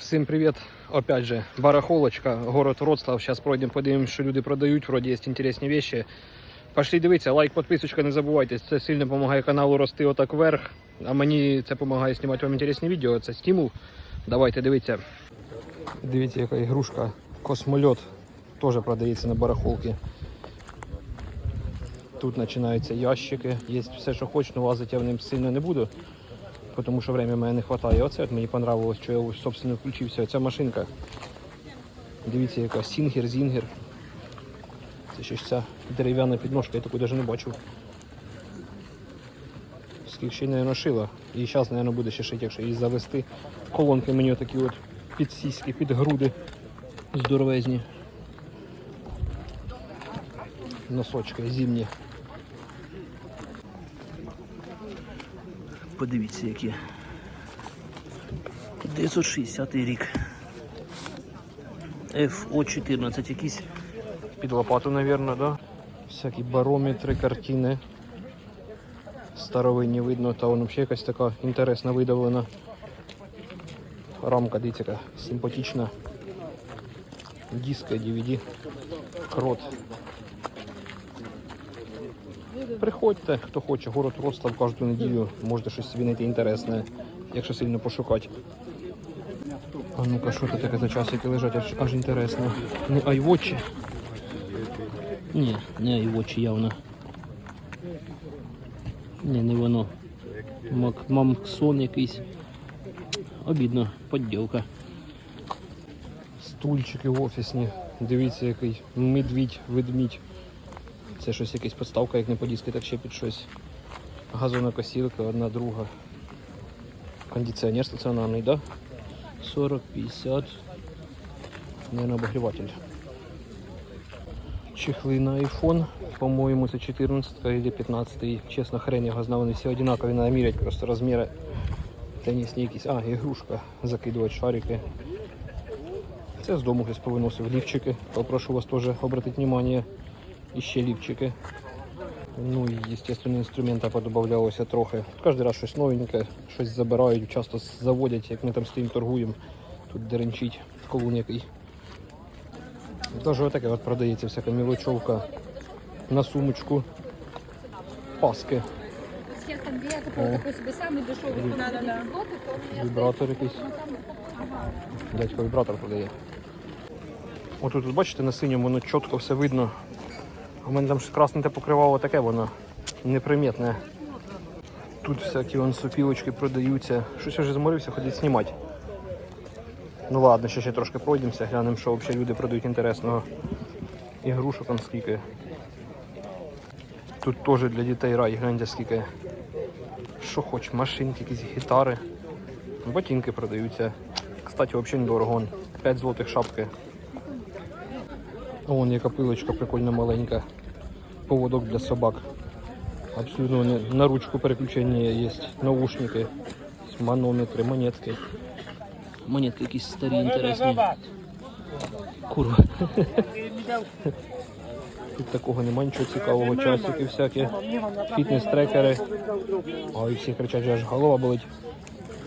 Всім привіт. Опять же, барахолочка, город Вроцлав. Зараз пройдемо, подивимось, що люди продають. Вроді є інтересні вещи. Пошли дивитися, лайк, підписочка, не забувайте. Це сильно допомагає каналу рости отак вверх. А мені це допомагає знімати вам інтересні відео. Це стимул. Давайте дивіться. Дивіться, яка ігрушка. Космольот. Теж продається на барахолці. Тут починаються ящики. Є все, що хочу, але лазити я в ним сильно не буду. Тому що время мене не вистачає. Оце от мені понравилось, що я собственно включився. Ця машинка. Дивіться, яка Сінгер, Зінгер. Це ще ж ця дерев'яна підножка, я таку навіть не бачив. Скільки ще не шила. І зараз, мабуть, буде ще шити, якщо її завести. Колонки мені отакі от під сіськи, під груди. Здоровезні. Носочки зимні. Подивіться, які. 960 рік. FO14 якісь. Під лопату, мабуть, да? Всякі барометри, картини. Старовинні видно, та воно взагалі якась така інтересна видавлена. Рамка, дивіться, яка симпатична. Диска, DVD, крот. Приходьте, хто хоче, город Ростов кожну неділю, можете щось собі знайти інтересне, якщо сильно пошукати. А ну-ка, що це таке за часики лежать, аж, аж інтересно. Не айвочі. Ні, не і очі явно. Ні, не воно. Мамксон якийсь. Обідно, подділка. Стульчики офісні. Дивіться, який медвідь, ведмідь. Це щось якась подставка, як не по диски, так ще під щось. Газонокосілка, одна друга. Кондиціонер стаціонарний, да? 40-50. Наверное, обогріватель. Чехли на iPhone. По-моєму, це 14 или 15. Чесно, хрен його знав, вони всі одинакові, треба просто розміри. Тенісні якісь. А, ігрушка. Закидувати шарики. Це з дому хтось повиносив лівчики. Попрошу вас теж обратити увагу І ще лівчики. Ну і, естественно, інструмента подобавлялося трохи. Кожен раз щось новеньке, щось забирають, часто заводять, як ми там стоїмо торгуємо. Тут деренчить колун який. Даже отаке от продається всяка мілочовка на сумочку. Паски, Всех там где я такой, такой себе самый дешевый, что надо на злоты, то у меня вібратор якийсь. Дядько вібратор продає. От тут бачите на синьому воно чітко все видно. У мене там щось красне те покривало таке, воно неприметне. Тут всякі вон сопілочки продаються. Щось вже зморився ходити знімати. Ну ладно, ще ще трошки пройдемося, глянемо, що взагалі люди продають інтересного. Ігрушок там скільки. Тут теж для дітей рай, гляньте скільки. Що хоч, машинки, якісь гітари. Ботинки продаються. Кстати, взагалі недорого. Вон, 5 злотих шапки. Вон яка пилочка прикольна маленька. Поводок для собак. Абсолютно на ручку переключення є. Наушники, манометри, монетки. Монетки якісь старі, інтересні. Курва. Тут такого нема нічого цікавого, часики всякі, фітнес-трекери. А і всі кричать, аж голова болить.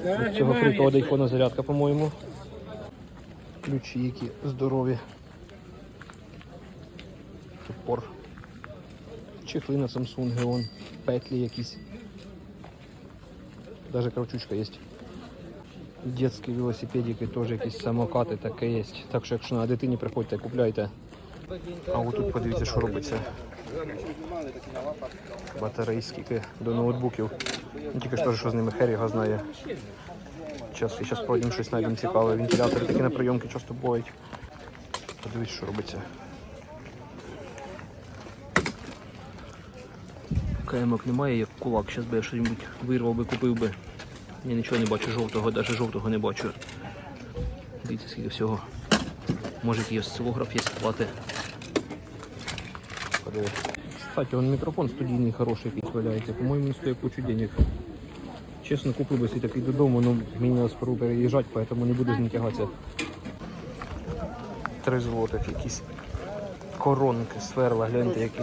Від цього фрикова айфона зарядка, по-моєму. Ключі які здорові. Топор. Чехли на Samsung, вон, петлі якісь. Даже кравчучка є. Детські велосипедики, теж якісь самокати таке є. Так що якщо на дитині приходьте, купляйте. А отут подивіться, що робиться. Батарей скільки до ноутбуків. Ну, Тільки ж теж, що з ними хер його знає. Зараз, зараз пройдемо щось знайдемо цікаве. Вентилятори такі на прийомки часто бувають. Подивіться, що робиться. Каємок немає, як кулак. Зараз би я щось вирвав би, купив би. Я нічого не бачу жовтого, навіть жовтого не бачу. Дивіться, скільки всього. Може який осцилограф є плати. Кстати, он мікрофон студійний хороший якийсь валяється. По-моєму, він стоїть кучу денег. Чесно, купив би собі такий додому, ну мені скоро переїжджати, поэтому не буду з ним тягатися. Три злотих якісь коронки, сверла, гляньте, які.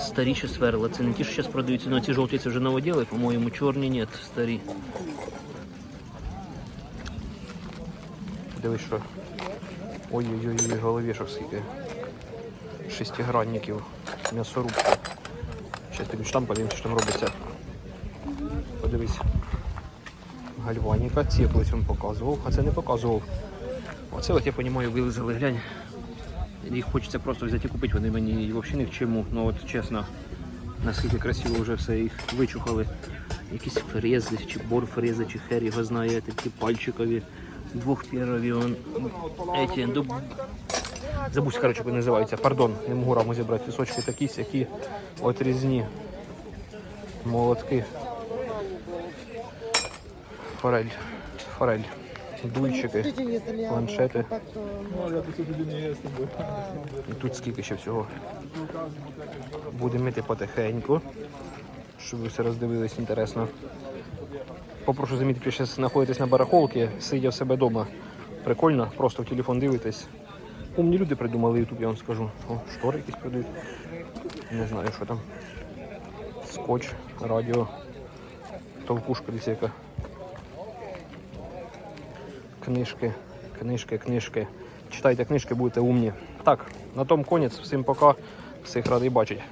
Старіші сверла. Це не ті, що зараз продаються, але ці жовті це вже новоділи, по-моєму, чорні ні, старі. Дивись, що. Ой-ой-ой, головешок скільки. Шестигранників. М'ясорубка. Зараз тобі штамп подивимося, що там робиться. Подивись. Гальваніка, ці вам показував, а це не показував. Оце от я розумію, вилизали, глянь. Їх хочеться просто взяти і купити, вони мені взагалі ні к чому. Ну от чесно, наскільки красиво вже все їх вичухали. Якісь фрези, чи борфрези, чи хер його знає, такі пальчикові, двохпірові. Он, дуб... Забудь, коротше, вони називаються. Пардон, не можу раму зібрати. Пісочки такі, які отрізні. Молотки. Форель. Форель. Дуйчики, планшети. І тут скільки ще всього. Будемо мити потихеньку, щоб ви все роздивились інтересно. Попрошу замітити, що зараз знаходитесь на барахолці, сидя в себе вдома. Прикольно, просто в телефон дивитесь. Умні люди придумали YouTube, я вам скажу. О, штори якісь продають. Не знаю, що там. Скотч, радіо. Толкушка десь яка. Книжки, книжки, книжки. Читайте книжки, будете умні. Так, на тому конець. Всім пока. Всіх радий бачити.